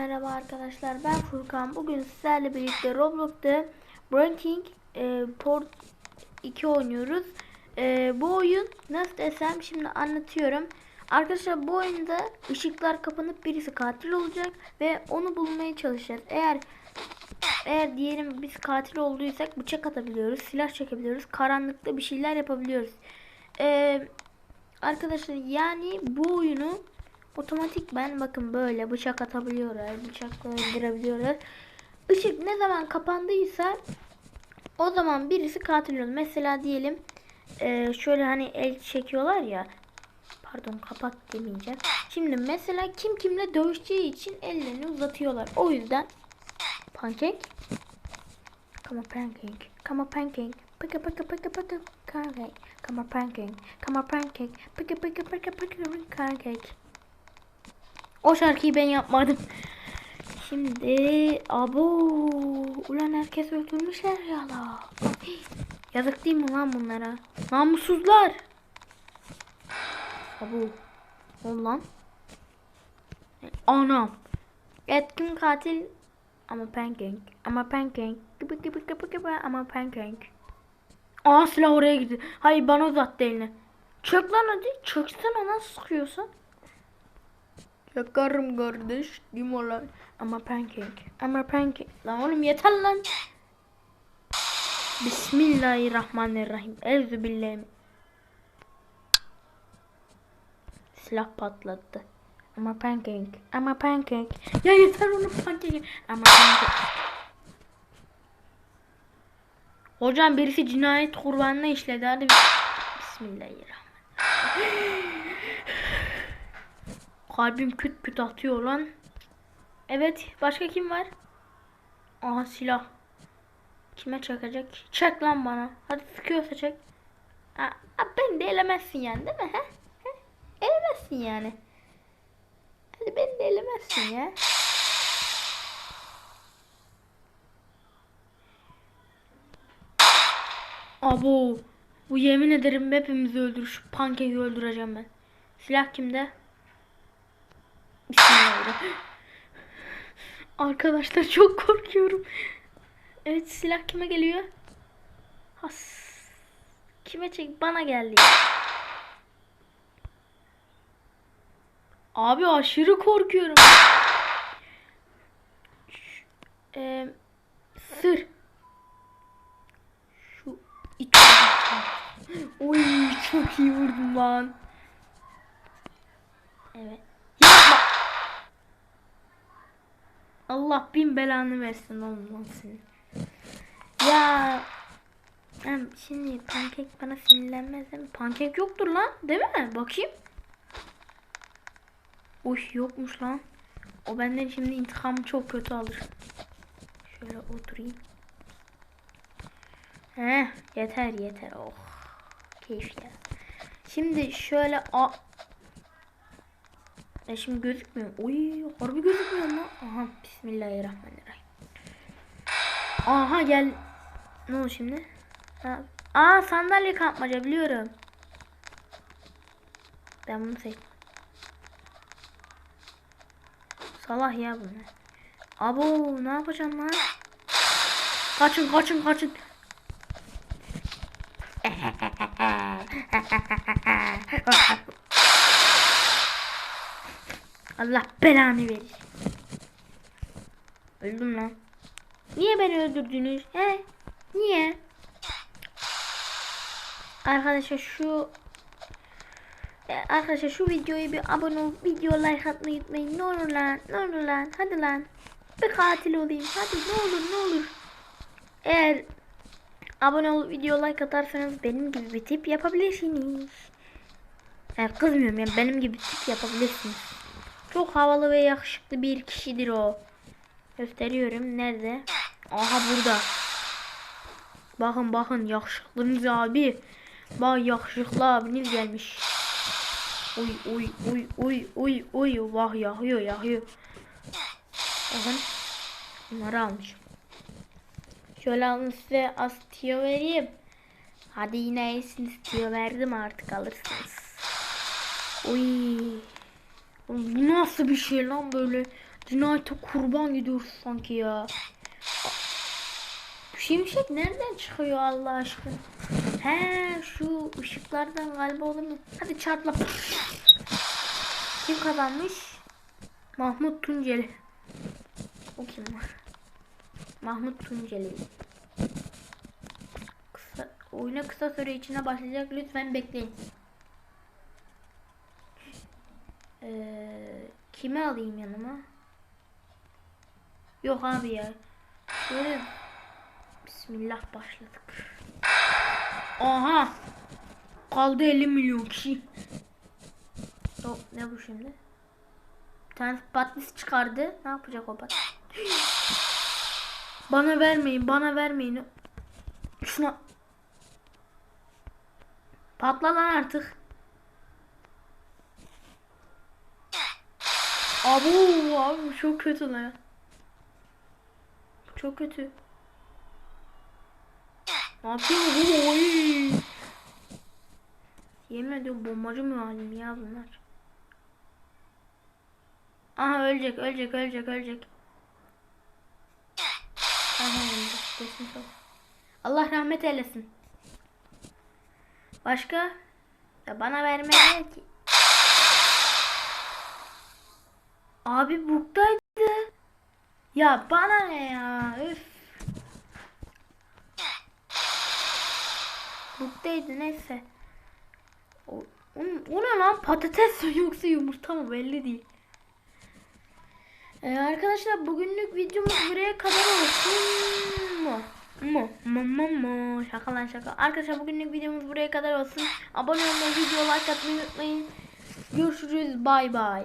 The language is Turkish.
merhaba arkadaşlar ben Furkan. Bugün sizlerle birlikte Roblox'ta Breaking e, Port 2 oynuyoruz. E, bu oyun nasıl desem şimdi anlatıyorum. Arkadaşlar bu oyunda ışıklar kapanıp birisi katil olacak ve onu bulmaya çalışacağız. Eğer eğer diyelim biz katil olduysak bıçak atabiliyoruz silah çekebiliyoruz karanlıkta bir şeyler yapabiliyoruz. E, arkadaşlar yani bu oyunu Otomatik ben bakın böyle bıçak atabiliyoruz. Bıçakla öldürebiliyoruz. Işık ne zaman kapandıysa o zaman birisi katil oluyor. Mesela diyelim e, şöyle hani el çekiyorlar ya. Pardon kapak demeyeceğim. Şimdi mesela kim kimle dövüşeceği için ellerini uzatıyorlar. O yüzden pancake Come pancake. Come on pancake. Pick a pick a pick a pick a pancake. Come on pancake. Come pancake. Pick a pick a pick a pick a pancake. O şarkıyı ben yapmadım. Şimdi abo ulan herkes öldürmüşler ya la. Yazık değil mi lan bunlara? Namussuzlar. Abo. Ol lan. Anam. Etkin katil ama pancake. Ama pancake. Gibi gibi gibi gibi ama pancake. Aa silah oraya gitti. Hayır bana uzattı elini. Çök lan hadi. Çöksene nasıl sıkıyorsun? Yakarım kardeş. Limonlar. Ama pancake. Ama pancake. Lan oğlum yeter lan. Bismillahirrahmanirrahim. Evzu billahi. Silah patlattı. Ama pancake. Ama pancake. Ya yeter onu pancake. Ama pancake. Hocam birisi cinayet kurbanına işledi. Hadi. Bismillahirrahmanirrahim. Kalbim küt küt atıyor lan. Evet. Başka kim var? Aha silah. Kime çakacak? Çek lan bana. Hadi sıkıyorsa çek. Ha, beni de elemezsin yani değil mi? He? He? Elemezsin yani. Hadi beni de elemezsin ya. Abo. Bu yemin ederim hepimizi öldürür. Şu pankeki öldüreceğim ben. Silah kimde? Bismillahirrahmanirrahim. Arkadaşlar çok korkuyorum. Evet silah kime geliyor? Has. Kime çek? Bana geldi. Abi aşırı korkuyorum. Eee sır. Şu it. Oy çok iyi vurdum lan. Evet. Allah bin belanı versin oğlum. Ya şimdi pankek bana sinirlenmez mi? Pankek yoktur lan değil mi? Bakayım. Uy yokmuş lan. O benden şimdi intikamı çok kötü alır. Şöyle oturayım. Heh yeter yeter oh. Keyif ya. Şimdi şöyle a e şimdi gözükmüyor. Oy harbi gözükmüyor lan. Aha bismillahirrahmanirrahim. Aha gel. Ne oldu şimdi? Aa sandalye kapmaca biliyorum. Ben bunu seçtim. Salah ya bunu. Abo ne yapacağım lan? Kaçın kaçın kaçın. Allah belanı verir. Öldüm lan. Niye beni öldürdünüz? He? Niye? Arkadaşlar şu e, Arkadaşlar şu videoyu bir abone olup video like atmayı unutmayın. Ne olur lan, ne olur lan, hadi lan. Bir katil olayım. Hadi ne olur, ne olur. Eğer abone olup video like atarsanız benim gibi bir tip yapabilirsiniz. Yani kızmıyorum yani benim gibi bir tip yapabilirsiniz. Çok havalı ve yakışıklı bir kişidir o. Gösteriyorum. Nerede? Aha burada. Bakın bakın yakışıklınız abi. Bak yakışıklı abiniz gelmiş. Uy uy uy uy uy uy vah yakıyor yakıyor. Bakın. Bunları almış. Şöyle alın size az tiyo vereyim. Hadi yine iyisiniz tiyo verdim artık alırsınız. Uy. Nasıl bir şey lan böyle? Cinayete kurban gidiyoruz sanki ya. Şimşek nereden çıkıyor Allah aşkına? He şu ışıklardan galiba olabilir. Hadi çarpla. Kim kazanmış? Mahmut Tunceli. O kim var? Mahmut Tunceli. Kısa, oyuna kısa süre içinde başlayacak. Lütfen bekleyin. Ee, kimi alayım yanıma? Yok abi ya. Böyle Bismillah başladık. Aha. Kaldı 50 milyon kişi. O, ne bu şimdi? Bir tane patlis çıkardı. Ne yapacak o pat? Bana vermeyin, bana vermeyin. Şuna Patla lan artık. Abu abi çok kötü lan. Çok kötü. Ne bu? Oy. Yemin ediyorum bombacı müallim ya bunlar. Aha ölecek, ölecek, ölecek, ölecek. Aha olsun. Allah rahmet eylesin. Başka? Ya bana vermediler ki. Abi buktaydı. Ya bana ne ya? Üf. Buktaydı neyse. O, o, ne lan? Patates mi yoksa yumurta mı belli değil. Ee, arkadaşlar bugünlük videomuz buraya kadar olsun mu? Mu mu mu mu şaka lan şaka. Arkadaşlar bugünlük videomuz buraya kadar olsun. Abone olmayı, video like atmayı unutmayın. Görüşürüz. Bay bay.